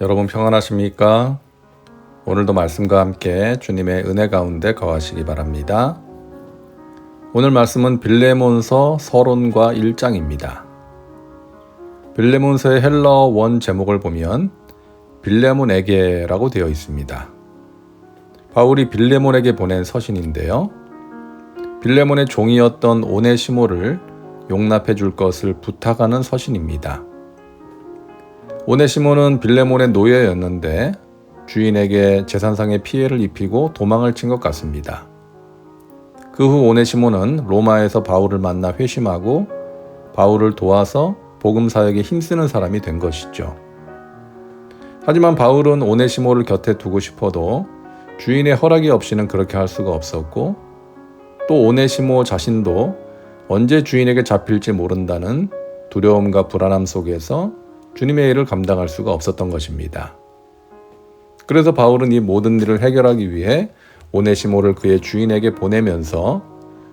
여러분 평안하십니까? 오늘도 말씀과 함께 주님의 은혜 가운데 거하시기 바랍니다. 오늘 말씀은 빌레몬서 서론과 1장입니다. 빌레몬서의 헬러 원 제목을 보면 빌레몬에게라고 되어 있습니다. 바울이 빌레몬에게 보낸 서신인데요. 빌레몬의 종이었던 오네시모를 용납해 줄 것을 부탁하는 서신입니다. 오네시모는 빌레몬의 노예였는데 주인에게 재산상의 피해를 입히고 도망을 친 것 같습니다. 그 후 오네시모는 로마에서 바울을 만나 회심하고 바울을 도와서 복음 사역에 힘쓰는 사람이 된 것이죠. 하지만 바울은 오네시모를 곁에 두고 싶어도 주인의 허락이 없이는 그렇게 할 수가 없었고 또 오네시모 자신도 언제 주인에게 잡힐지 모른다는 두려움과 불안함 속에서 주님의 일을 감당할 수가 없었던 것입니다. 그래서 바울은 이 모든 일을 해결하기 위해 오네시모를 그의 주인에게 보내면서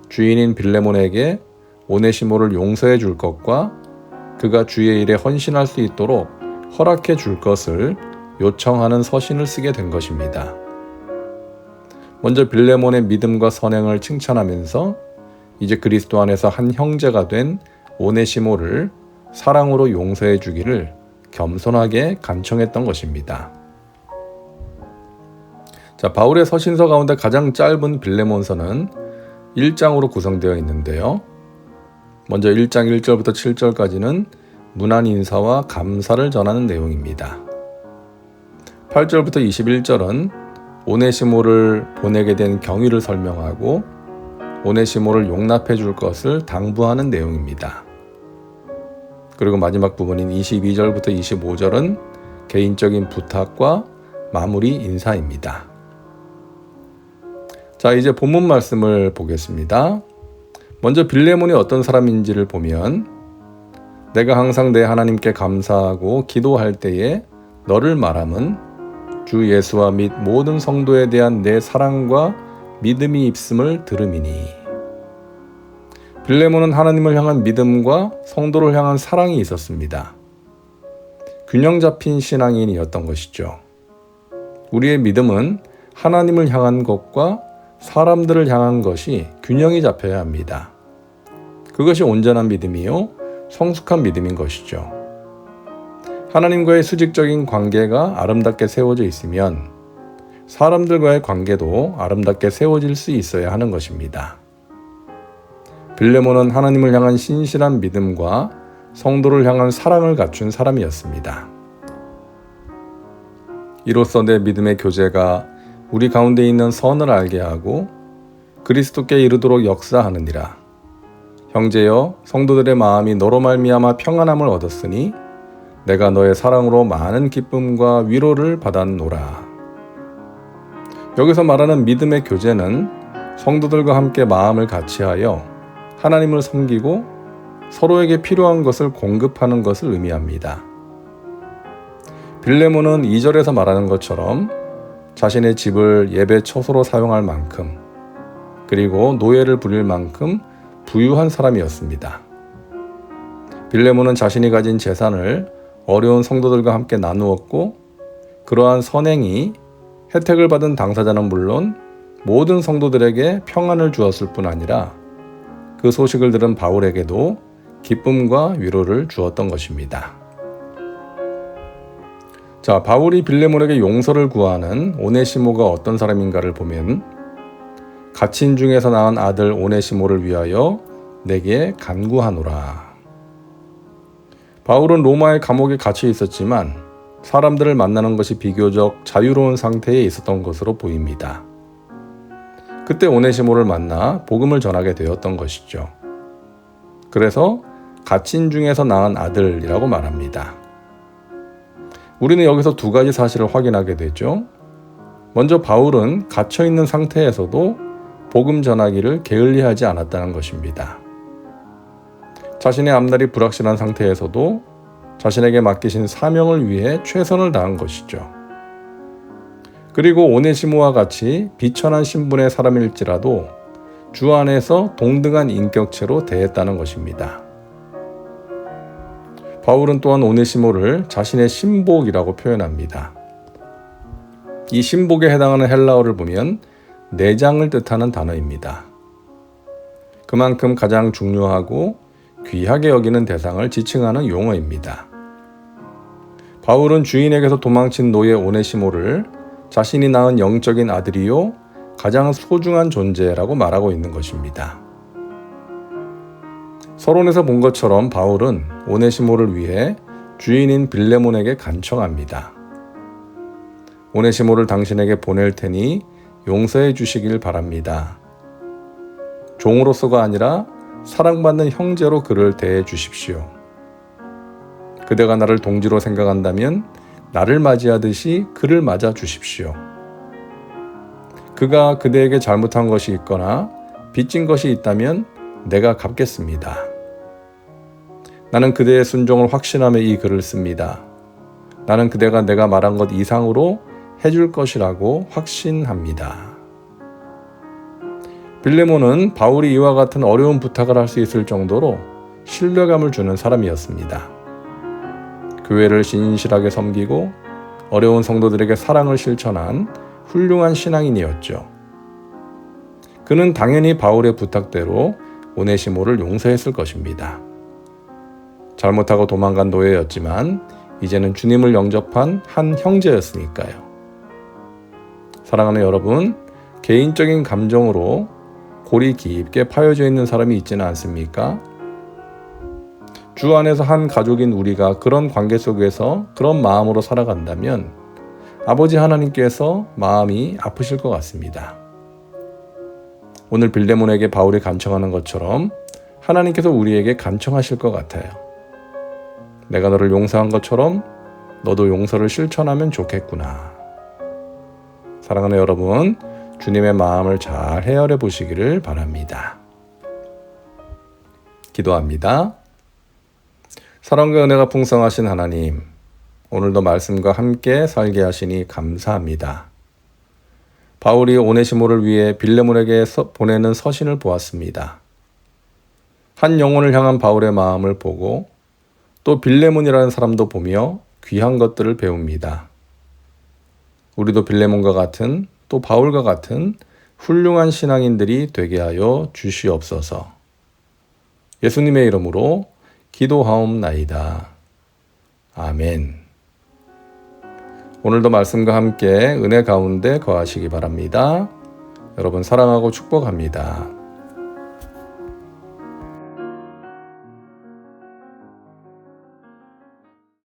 주인인 빌레몬에게 오네시모를 용서해 줄 것과 그가 주의 일에 헌신할 수 있도록 허락해 줄 것을 요청하는 서신을 쓰게 된 것입니다. 먼저 빌레몬의 믿음과 선행을 칭찬하면서 이제 그리스도 안에서 한 형제가 된 오네시모를 사랑으로 용서해 주기를 겸손하게 간청했던 것입니다. 자, 바울의 서신서 가운데 가장 짧은 빌레몬서는 1장으로 구성되어 있는데요. 먼저 1장 1절부터 7절까지는 문안 인사와 감사를 전하는 내용입니다. 8절부터 21절은 오네시모를 보내게 된 경위를 설명하고 오네시모를 용납해 줄 것을 당부하는 내용입니다. 그리고 마지막 부분인 22절부터 25절은 개인적인 부탁과 마무리 인사입니다. 자, 이제 본문 말씀을 보겠습니다. 먼저 빌레몬이 어떤 사람인지를 보면 내가 항상 내 하나님께 감사하고 기도할 때에 너를 말함은 주 예수와 및 모든 성도에 대한 내 사랑과 믿음이 있음을 들음이니 빌레몬은 하나님을 향한 믿음과 성도를 향한 사랑이 있었습니다. 균형 잡힌 신앙인이었던 것이죠. 우리의 믿음은 하나님을 향한 것과 사람들을 향한 것이 균형이 잡혀야 합니다. 그것이 온전한 믿음이요, 성숙한 믿음인 것이죠. 하나님과의 수직적인 관계가 아름답게 세워져 있으면 사람들과의 관계도 아름답게 세워질 수 있어야 하는 것입니다. 빌레몬은 하나님을 향한 신실한 믿음과 성도를 향한 사랑을 갖춘 사람이었습니다. 이로써 내 믿음의 교제가 우리 가운데 있는 선을 알게 하고 그리스도께 이르도록 역사하느니라. 형제여 성도들의 마음이 너로 말미암아 평안함을 얻었으니 내가 너의 사랑으로 많은 기쁨과 위로를 받았노라. 여기서 말하는 믿음의 교제는 성도들과 함께 마음을 같이하여 하나님을 섬기고 서로에게 필요한 것을 공급하는 것을 의미합니다. 빌레몬은 2절에서 말하는 것처럼 자신의 집을 예배 처소로 사용할 만큼 그리고 노예를 부릴 만큼 부유한 사람이었습니다. 빌레몬은 자신이 가진 재산을 어려운 성도들과 함께 나누었고 그러한 선행이 혜택을 받은 당사자는 물론 모든 성도들에게 평안을 주었을 뿐 아니라 그 소식을 들은 바울에게도 기쁨과 위로를 주었던 것입니다. 자, 바울이 빌레몬에게 용서를 구하는 오네시모가 어떤 사람인가를 보면 갇힌 중에서 낳은 아들 오네시모를 위하여 내게 간구하노라. 바울은 로마의 감옥에 갇혀 있었지만 사람들을 만나는 것이 비교적 자유로운 상태에 있었던 것으로 보입니다. 그때 오네시모를 만나 복음을 전하게 되었던 것이죠. 그래서 갇힌 중에서 낳은 아들이라고 말합니다. 우리는 여기서 두 가지 사실을 확인하게 되죠. 먼저 바울은 갇혀 있는 상태에서도 복음 전하기를 게을리하지 않았다는 것입니다. 자신의 앞날이 불확실한 상태에서도 자신에게 맡기신 사명을 위해 최선을 다한 것이죠. 그리고 오네시모와 같이 비천한 신분의 사람일지라도 주 안에서 동등한 인격체로 대했다는 것입니다. 바울은 또한 오네시모를 자신의 신복이라고 표현합니다. 이 신복에 해당하는 헬라어를 보면 내장을 뜻하는 단어입니다. 그만큼 가장 중요하고 귀하게 여기는 대상을 지칭하는 용어입니다. 바울은 주인에게서 도망친 노예 오네시모를 자신이 낳은 영적인 아들이요 가장 소중한 존재라고 말하고 있는 것입니다. 서론에서 본 것처럼 바울은 오네시모를 위해 주인인 빌레몬에게 간청합니다. 오네시모를 당신에게 보낼 테니 용서해 주시길 바랍니다. 종으로서가 아니라 사랑받는 형제로 그를 대해 주십시오. 그대가 나를 동지로 생각한다면 나를 맞이하듯이 그를 맞아 주십시오. 그가 그대에게 잘못한 것이 있거나 빚진 것이 있다면 내가 갚겠습니다. 나는 그대의 순종을 확신하며 이 글을 씁니다. 나는 그대가 내가 말한 것 이상으로 해줄 것이라고 확신합니다. 빌레몬은 바울이 이와 같은 어려운 부탁을 할 수 있을 정도로 신뢰감을 주는 사람이었습니다. 교회를 신실하게 섬기고 어려운 성도들에게 사랑을 실천한 훌륭한 신앙인이었죠. 그는 당연히 바울의 부탁대로 오네시모를 용서했을 것입니다. 잘못하고 도망간 노예였지만 이제는 주님을 영접한 한 형제였으니까요. 사랑하는 여러분, 개인적인 감정으로 골이 깊게 파여져 있는 사람이 있지는 않습니까? 주 안에서 한 가족인 우리가 그런 관계 속에서 그런 마음으로 살아간다면 아버지 하나님께서 마음이 아프실 것 같습니다. 오늘 빌레몬에게 바울이 간청하는 것처럼 하나님께서 우리에게 간청하실 것 같아요. 내가 너를 용서한 것처럼 너도 용서를 실천하면 좋겠구나. 사랑하는 여러분, 주님의 마음을 잘 헤아려 보시기를 바랍니다. 기도합니다. 사랑과 은혜가 풍성하신 하나님, 오늘도 말씀과 함께 살게 하시니 감사합니다. 바울이 오네시모를 위해 빌레몬에게 보내는 서신을 보았습니다. 한 영혼을 향한 바울의 마음을 보고 또 빌레몬이라는 사람도 보며 귀한 것들을 배웁니다. 우리도 빌레몬과 같은 또 바울과 같은 훌륭한 신앙인들이 되게 하여 주시옵소서. 예수님의 이름으로 기도하옵나이다. 아멘. 오늘도 말씀과 함께 은혜 가운데 거하시기 바랍니다. 여러분 사랑하고 축복합니다.